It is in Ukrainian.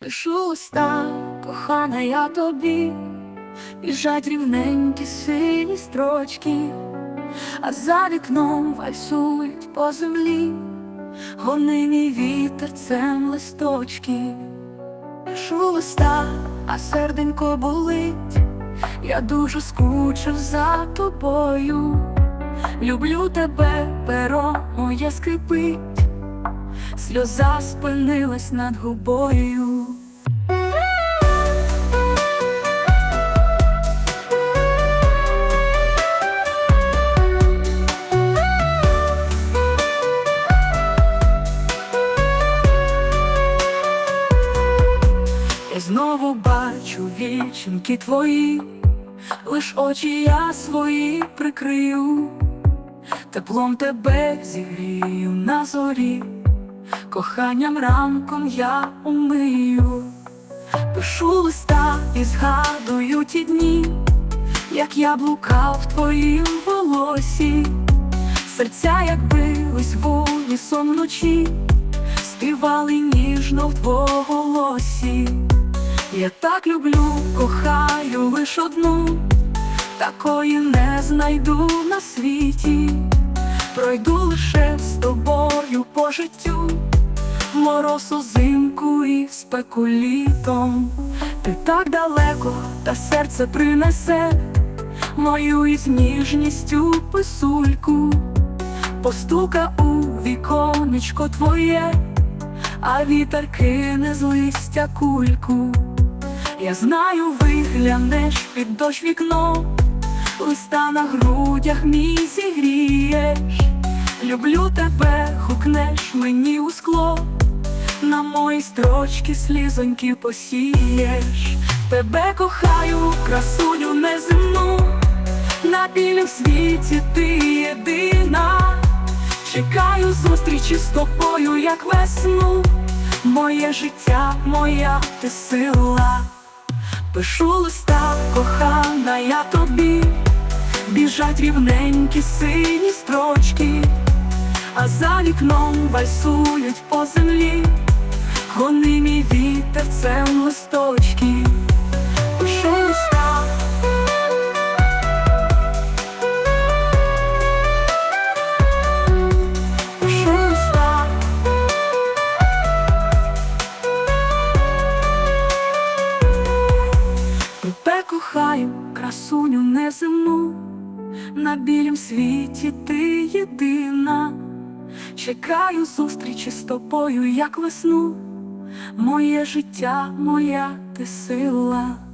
Пишу листа, кохана, я тобі, біжать рівненькі сині строчки, а за вікном вальсують по землі, гонині вітерцем листочки. Пишу листа, а серденько болить, я дуже скучив за тобою. Люблю тебе, перо моє скрипить, сльоза спинилась над губою. Знову бачу віченьки твої, лиш очі я свої прикрию, теплом тебе зігрію на зорі, коханням ранком я умию, пишу листа і згадую ті дні, як я блукав в твоїм волосі, серця, як бились в унісон вночі, співали ніжно в двоголосі. Я так люблю, кохаю лиш одну, такої не знайду на світі, пройду лише з тобою по життю, мороз озимку і спеку літом. Ти так далеко, та серце принесе мою із ніжністю писульку, постука у віконечко твоє, а вітер кине з листя кульку. Я знаю, виглянеш під дощ вікно, листа на грудях мій зігрієш, люблю тебе, хукнеш мені у скло, на мої строчки слізоньки посієш, тебе кохаю, красуню неземну, на білім світі ти єдина, чекаю зустрічі з тобою, як весну, моє життя, моя ти сила. Пишу листа, кохана, я тобі, біжать рівненькі сині строчки, а за вікном вальсують по землі, гони мій вітерцем листочки, кохаю, красуню неземну, на білім світі ти єдина, чекаю зустрічі з тобою, як весну, моє життя, моя ти сила.